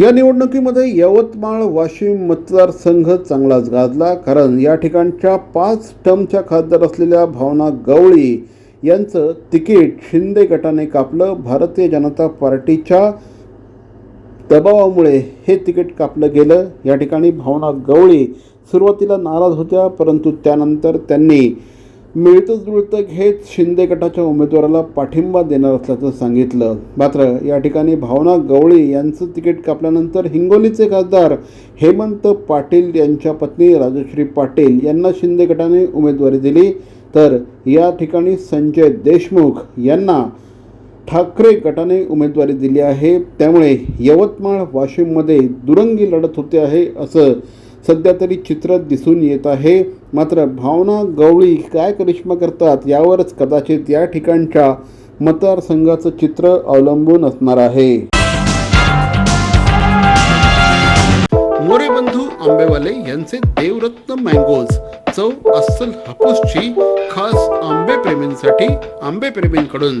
या निवडणुकीमध्ये यवतमाळ वाशिम मतदारसंघ चांगलाच गाजला कारण या ठिकाणच्या पाच टर्मच्या खासदार असलेल्या भावना गवळी यांचं तिकीट शिंदे गटाने कापलं. भारतीय जनता पार्टीच्या दबावामुळे हे तिकीट कापलं गेलं. या ठिकाणी भावना गवळी सुरुवातीला नाराज होत्या परंतु त्यानंतर त्यांनी मिळतं जुळतं घेत शिंदे गटाच्या उमेदवाराला पाठिंबा देणार असल्याचं सांगितलं. मात्र या ठिकाणी भावना गवळी यांचं तिकीट कापल्यानंतर हिंगोलीचे खासदार हेमंत पाटील यांच्या पत्नी राजश्री पाटील यांना शिंदे गटाने उमेदवारी दिली. तर या ठिकाणी संजय देशमुख यांना ठाकरे गटाने उमेदवारी दिली आहे. त्यामुळे यवतमाळ वाशिममध्ये दुरंगी लढत होते आहे असं सध्या तरी चित्र दिसून येत आहे. मात्र भावना गवळी काय करिश्मा करतात यावरच कदाचित या ठिकाणच्या मतदारसंघाचं चित्र अवलंबून असणार आहे. मोरे बंधू आंबेवाले यांचे देवरत्न मँगोज. चव अस्सल हापूसची खास आंबे प्रेमींसाठी आंबे प्रेमींकडून